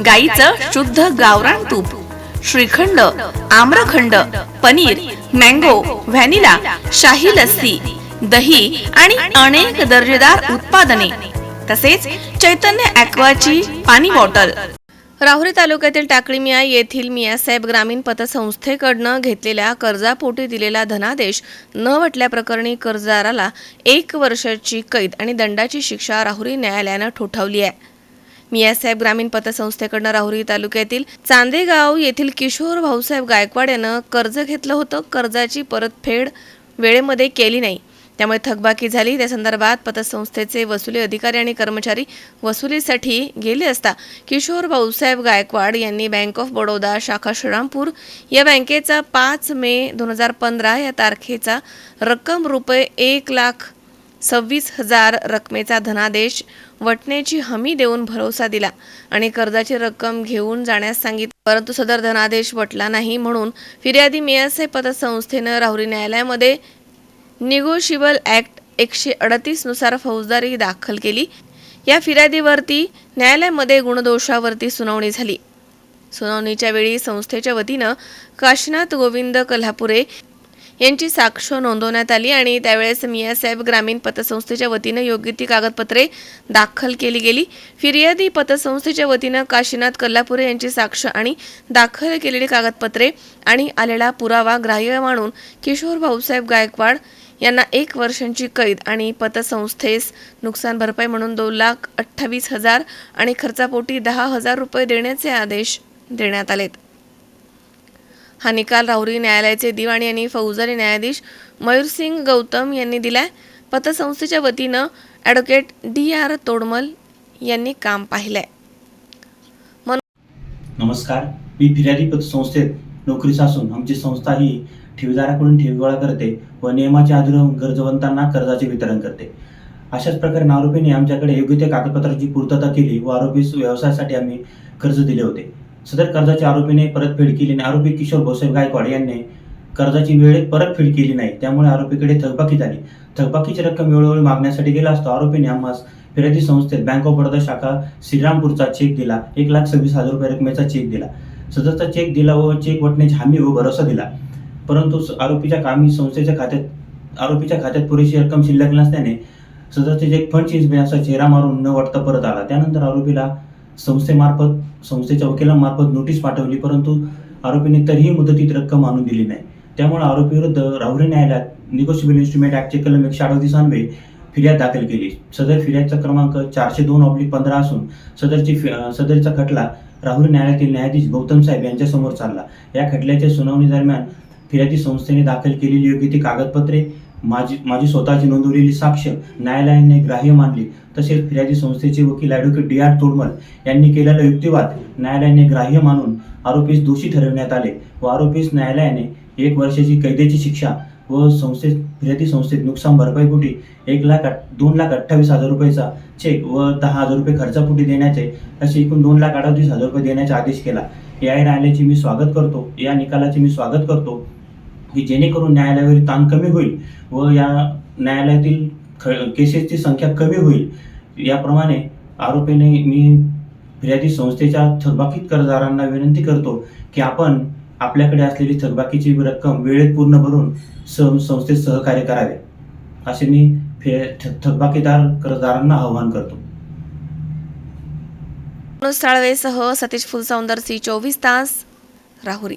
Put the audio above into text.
गाईचं शुद्ध गावरान तूप श्रीखंड आम्रखंड पनीर मँगो व्हॅनिला शाही लस्सी दही आणि अनेक दर्जेदार उत्पादने. तसेच चैतन्य ॲक्वाची पाणी बॉटल. राहुरी तालुक्यातील टाकळी मिया येथील मियासाहेब ग्रामीण पतसंस्थेकडनं घेतलेल्या कर्जापोटी दिलेला धनादेश न वटल्याप्रकरणी कर्जदाराला एक वर्षाची कैद आणि दंडाची शिक्षा राहुरी न्यायालयानं ठोठावली आहे. मियासाहेब ग्रामीण पतसंस्थेकडनं राहुरी तालुक्यातील चांदेगाव येथील किशोर भाऊसाहेब गायकवाड यानं कर्ज घेतलं होतं. कर्जाची परतफेड वेळेमध्ये केली नाही. त्यामुळे थकबाकी झाली. त्या संदर्भात पतसंस्थेचे वसुली अधिकारी आणि कर्मचारी वसुलीसाठी गेले असता किशोर भाऊसाहेब गायकवाड यांनी बँक ऑफ बडोदा शाखा श्रीरामपूर या बँकेचा पाच मे दोन हजार पंधरा या तारखेचा रक्कम रुपये एक लाख सव्वीस हजार रकमेचा धनादेश वटण्याची हमी देऊन भरोसा दिला आणि कर्जाची रक्कम घेऊन जाण्यास सांगितले. परंतु सदर धनादेश वटला नाही म्हणून फिर्यादी मेयसे पतसंस्थेनं राहुरी न्यायालयामध्ये निगोशिबल ॲक्ट एकशे अडतीसनुसार फौजदारी दाखल केली. या फिर्यादीवरती न्यायालयामध्ये गुणदोषावरती सुनावणी झाली. सुनावणीच्या वेळी संस्थेच्या वतीनं काशीनाथ गोविंद कल्हापुरे यांची साक्ष नोंदवण्यात आली आणि त्यावेळेस मियासाहेब ग्रामीण पतसंस्थेच्या वतीनं योग्य ती कागदपत्रे दाखल केली गेली. फिर्यादी पतसंस्थेच्या वतीनं काशीनाथ कल्लापुरे यांची साक्ष आणि दाखल केलेली कागदपत्रे आणि आलेला पुरावा ग्राह्य मानून किशोर भाऊसाहेब गायकवाड यांना एक वर्षांची कैद आणि पतसंस्थेस नुकसान भरपाई म्हणून दोन लाख अठ्ठावीस हजार आणि खर्चापोटी दहा हजार रुपये देण्याचे आदेश देण्यात आलेत. हा निकाल राहुरी न्यायालयाचे दिवाणी आणि फौजदारी न्यायाधीश मयूरसिंग गौतम यांनी दिलाय. पतसंस्थेच्या वतीनं ॲडव्होकेट डी आर तोडमल यांनी काम पाहिलंय. नमस्कार. मी फिर्यादी पतसंस्थेत नोकरीस असून आमची संस्था ही ठेवीदाराकडून ठेवी गोळा करते व नियमाचे आधार गरजवंतांना कर्जाचे वितरण करते. अशाच प्रकारे आरोपीने आमच्याकडे योग्य त्या कागदपत्राची पूर्तता केली व आरोपीस व्यवसायासाठी आम्ही कर्ज दिले होते. सदर कर्जाच्या आरोपीने परतफेड केली आणि आरोपी किशोर भाऊसाहेब गायकवाड यांनी कर्जाची वेळेत परतफेड केली नाही. त्यामुळे आरोपीकडे थकबाकी झाली. थकबाकीची रक्कम वेळोवेळी मागण्यासाठी गेला असतो आरोपीने आम्हास फिर्यादी संस्थेत बँक ऑफ बडोदा शाखा श्रीरामपूरचा चेक दिला. एक लाख सव्वीस हजार रुपये रकमेचा चेक दिला. सदरचा चेक दिला व चेक वटण्याची हमी व भरोसा दिला. परंतु आरोपीच्या कामी संस्थेच्या खात्यात आरोपीच्या खात्यात पुरेशी रक्कम शिल्लक नसल्याने सदरचे चेक फंड चेंज असा चेहरा मारून न वाटता परत आला. त्यानंतर आरोपीला संस्थेमार्फत संस्थेच्या वकिलांमार्फत नोटीस पाठवली परंतु आरोपीने तरीही मुदतीत रक्कम आणून दिली नाही. त्यामुळे आरोपीविरुद्ध राहुरी न्यायालयात निगोशिबल इन्स्ट्रुमेंट ऍक्टचे कलम एकशे अडतीस अन्वे फिर्याद दाखल केली. सदर फिर्यादचा क्रमांक चारशे दोन ऑब्लिक पंधरा असून सदरची फि- सदरचा खटला राहुरी न्यायालयातील न्यायाधीश गौतम साहेब यांच्यासमोर चालला. या खटल्याच्या सुनावणी दरम्यान फिर्यादी संस्थेने दाखल केलेली योग्य ती कागदपत्रे माझी माझी स्वतःची नोंदवलेली साक्ष न्यायालयाने ग्राह्य मानली. तसेच फिर्यादी संस्थेचे वकील ॲडव्होकेट डी आर तोडमल यांनी केलेला युक्तिवाद न्यायालयाने ग्राह्य मानून आरोपीस दोषी ठरवण्यात आले व आरोपीस न्यायालयाने एक वर्षाची कैदेची शिक्षा व संस्थेत फिर्यादी संस्थेत नुकसान भरपाईपोटी एक लाख दोन लाख अठ्ठावीस हजार रुपयाचा चेक व दहा हजार रुपये खर्चापोटी देण्याचे असे एकूण दोन लाख अडतीस हजार रुपये देण्याचा आदेश केला. या न्यायालयाचे मी स्वागत करतो. या निकालाचे मी स्वागत करतो. की जेणेकरून न्यायालयावरील ताण कमी होईल व या न्यायालयातील ख- केसेसची संख्या कमी होईल. याप्रमाणे आरोपीने मी फिर्यादी संस्थेच्या थकबाकीत कर्जदारांना विनंती करतो की आपण आपल्याकडे असलेली थकबाकीची रक्कम वेळेत पूर्ण भरून सं संस्थेत सहकार्य करावे असे मी फे थ- थकबाकीदार कर्जदारांना आवाहन करतो. मनोज साळवेसह सतीश फुलसौंदर सी चोवीस तास राहुरी.